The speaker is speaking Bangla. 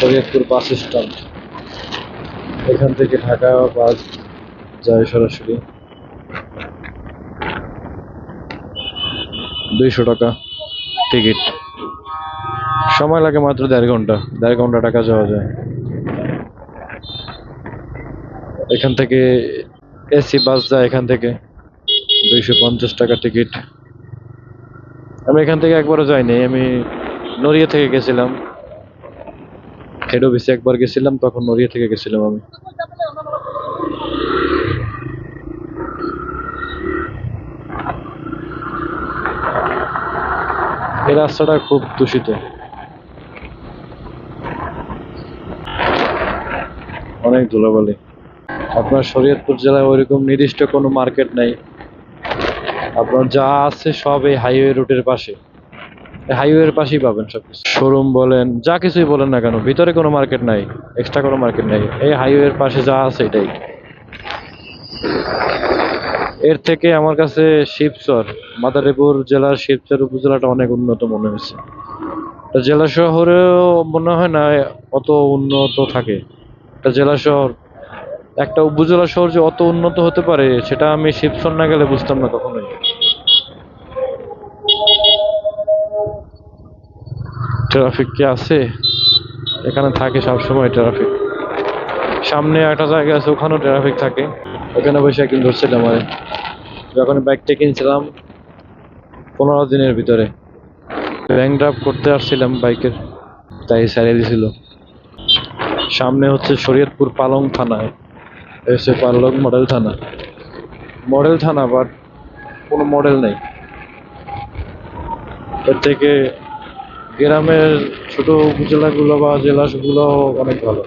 Shariatpur bus stand. এখান থেকে ঢাকা বাস যায় সরাসরি। দুইশো টাকা টিকিট। সময় লাগে মাত্র দেড় ঘণ্টা। দেড় ঘণ্টা টাকা যাওয়া যায়। এখান থেকে এসি বাস যায় এখান থেকে। দুইশো পঞ্চাশ টাকা টিকিট। আমি এখান থেকে একবারও যাইনি। আমি নড়িয়া থেকে গেছিলাম। হেড অফিসে একবার গেছিলাম, তখন নড়িয়া থেকে গেছিলাম আমি। এই রাস্তাটা খুব দূষিত। অনেক ধুলাবালি। আপনার শরীয়তপুর জেলায় ওইরকম নির্দিষ্ট কোনো মার্কেট নাই। আপনার যা আছে সব এই হাইওয়ে রুটের পাশে। হাইওয়ের পাশেই পাবেন সব কিছু শোরুম বলেন, যা কিছুই বলেন না কেন, ভিতরে কোনো মার্কেট নাই এক্সট্রা কোনো মার্কেট নাই। এই হাইওয়ের পাশে যা আছে এটাই। এর থেকে আমার কাছে শিবচর, মাদারীপুর জেলার শিবচর উপজেলাটা অনেক উন্নত মনে হয়েছে। জেলা শহরেও মনে হয় না অত উন্নত থাকে। একটা জেলা শহর, একটা উপজেলা শহর যে অত উন্নত হতে পারে, সেটা আমি শিবচর না গেলে বুঝতাম না কখনোই। ট্রাফিক কি আছে? এখানে থাকে সবসময় ট্রাফিক। সামনে একটা জায়গা আছে, ওখানেও ট্রাফিক থাকে। ওখানে বসে একদিন ধরছিলাম আরে যখন বাইকটা কিনছিলাম পনেরো দিনের ভিতরে। ব্যাংক ড্রাফ করতে আসছিলাম বাইকের, তাই সারিয়ে দিছিল। সামনে হচ্ছে শরীয়তপুর পালং থানায় এসে পালং মডেল থানা। মডেল থানা বাট কোনো মডেল নেই। এর থেকে গ্রামের ছোট উপজেলাগুলো বা জেলাগুলো অনেক ভালো।